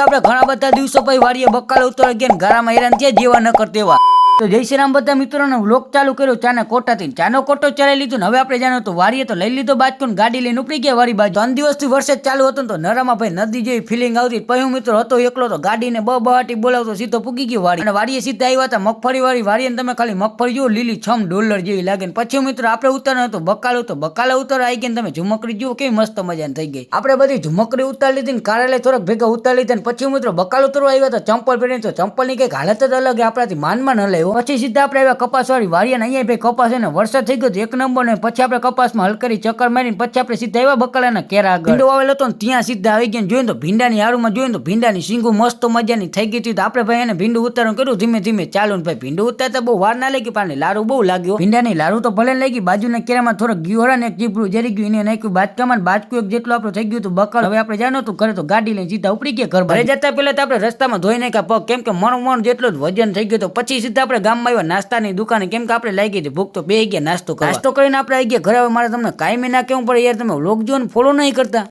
આપણે ઘણા બધા દિવસો પછી વાડીએ બકાલ ઉતર ગયા ઘરામાં હેરાન થયા જેવા ન કરતા એવા. તો જય શ્રી રામ બધા મિત્રોને વ્લોગ ચાલુ કર્યો ચાના કોટાથી. ચાનો કોટો ચલાવી લીધો હવે આપણે જાણો તો વારીએ તો લઈ લીધો બાજકો ગાડી લઈને ઉપડી ગયા વારી બાજુ. ત્રણ દિવસથી વરસાદ ચાલુ હતો તો નરામાં ભાઈ નદી જેવી ફિલિંગ આવતી પછી મિત્રો હતો એકલો તો ગાડીને બ બહાટી બોલાવતો સીધો પૂગી ગયો વાડી અને વાડીએ સીધા આવ્યા હતા મગફળી વાળી વાડીએ તમે ખાલી મગફળી જુઓ, લીલી છમ ડોલર જેવી લાગે ને. પછી મિત્રો આપણે ઉતારનો હતો બકાલો તો બકાલા ઉતાર આવી ગયા તમે ઝુમકડી જુઓ કેવી મસ્ત મજાની થઈ ગઈ. આપણે બધી ઝુમકડી ઉતારી લીધી ને કારેલે થોડાક ભેગા ઉતારી લીધા ને પછી મિત્રો બકાલ ઉતરવા આવ્યા હતા ચંપલ પહેરીને. તો ચંપલની કંઈક હાલત જ અલગ આપણાથી માનમાં ન લેવો. પછી સીધા આપણે આવ્યા કપાસવાળી વાળીએ ને અહીંયા ભાઈ કપાસ છે ને વરસાદ થઈ ગયો એક નંબર ને પછી આપણે કપાસમાં હલ કરી ચક્કર મારીને પછી આપણે સીધા એવા બકાલાના કેરા આગળ. ભીંડો આવેલો હતો ને ત્યાં સીધા આવી ગયા જોયું તો ભીંડાની હારુમાં જોયું તો ભીંડાની શીંગું મસ્ત મજાની થઈ ગઈ હતી તો આપણે ભાઈ એને ભીંડું ઉતારણ કર્યું. ધીમે ધીમે ચાલુ ને ભાઈ ભીંડું ઉતારતા બહુ વાર ના લાગી પણ લારું બહુ લાગ્યો. ભીંડાની લારું તો ભલે લાગી બાજુના કેરામાં થોડોક ગયું ને એક જીપડું જરી ગયું એને નાખ્યું બાજકામાં બાજકું એક જેટલું આપણે થઈ ગયું હતું બકલ હવે આપણે જાણો તો ઘરે તો ગાડી લઈને સીધા ઉપડી ગયા ઘર ભરે જતા પહેલા તો આપણે રસ્તામાં ધોઈ નાખ્યા પગ કેમ કે મણ મણ જેટલું જ વજન થઈ ગયું તો પછી સીધા આપણે ગામમાં આવ્યા, નાસ્તાની દુકાને કેમ કે આપણે લાગી હતી ભૂખ તો બે ગયા નાસ્તો નાસ્તો કરીને આપણે આવી ગયા, ઘરે મારે તમને કાયમી ના કેવું પડે યાર, તમે લોક જો ફોલો નહીં કરતા.